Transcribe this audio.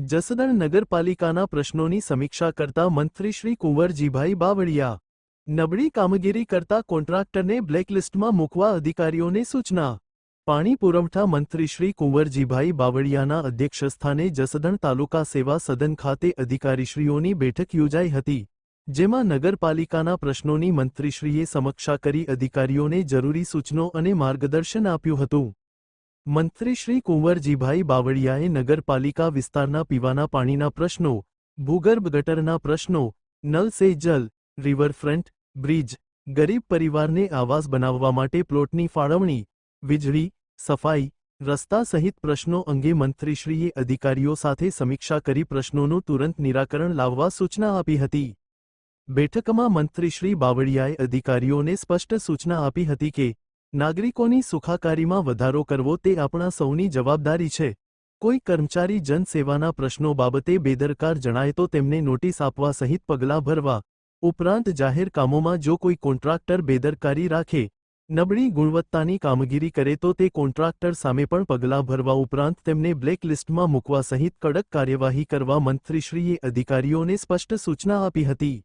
જસદણ નગરપાલિકાના પ્રશ્નોની સમીક્ષા કરતા મંત્રી શ્રી કુંવરજીભાઈ બાવળિયા, નબળી કામગીરી કરતા કોન્ટ્રાક્ટરને બ્લેકલિસ્ટમાં મૂકવા અધિકારીઓને સૂચના. પાણી પુરવઠા મંત્રી શ્રી કુંવરજીભાઈ બાવળિયાના અધ્યક્ષસ્થાને જસદણ તાલુકા સેવા સદન ખાતે અધિકારીશ્રીઓની બેઠક યોજાઈ હતી, જેમાં નગરપાલિકાના પ્રશ્નોની મંત્રીશ્રીએ સમીક્ષા કરી અધિકારીઓને જરૂરી સૂચનો અને માર્ગદર્શન આપ્યું હતું. મંત્રી શ્રી કુંવરજીભાઈ બાવળિયાએ નગરપાલિકા વિસ્તારના પીવાના પાણીના પ્રશ્નો, ભૂગર્ભ ગટરના પ્રશ્નો, નલ સે જલ, રિવરફ્રન્ટ, બ્રિજ, ગરીબ પરિવારને આવાસ બનાવવા માટે પ્લોટની ફાળવણી, વીજળી, સફાઈ, રસ્તા સહિત પ્રશ્નો અંગે મંત્રીશ્રીએ અધિકારીઓ સાથે સમીક્ષા કરી પ્રશ્નોનું તુરંત નિરાકરણ લાવવા સૂચના આપી હતી. બેઠકમાં મંત્રીશ્રી બાવળિયાએ અધિકારીઓને સ્પષ્ટ સૂચના આપી હતી કે નાગરિકોની સુખાકારીમાં વધારો કરવો તે આપણા સૌની જવાબદારી છે. કોઈ કર્મચારી જનસેવાના પ્રશ્નો બાબતે બેદરકાર જણાય તો તેમને નોટિસ આપવા સહિત પગલાં ભરવા. ઉપરાંત જાહેર કામોમાં જો કોઈ કોન્ટ્રાક્ટર બેદરકારી રાખે, નબળી ગુણવત્તાની કામગીરી કરે તો તે કોન્ટ્રાક્ટર સામે પણ પગલાં ભરવા ઉપરાંત તેમને બ્લેકલિસ્ટમાં મૂકવા સહિત કડક કાર્યવાહી કરવા મંત્રીશ્રીએ અધિકારીઓને સ્પષ્ટ સૂચના આપી હતી.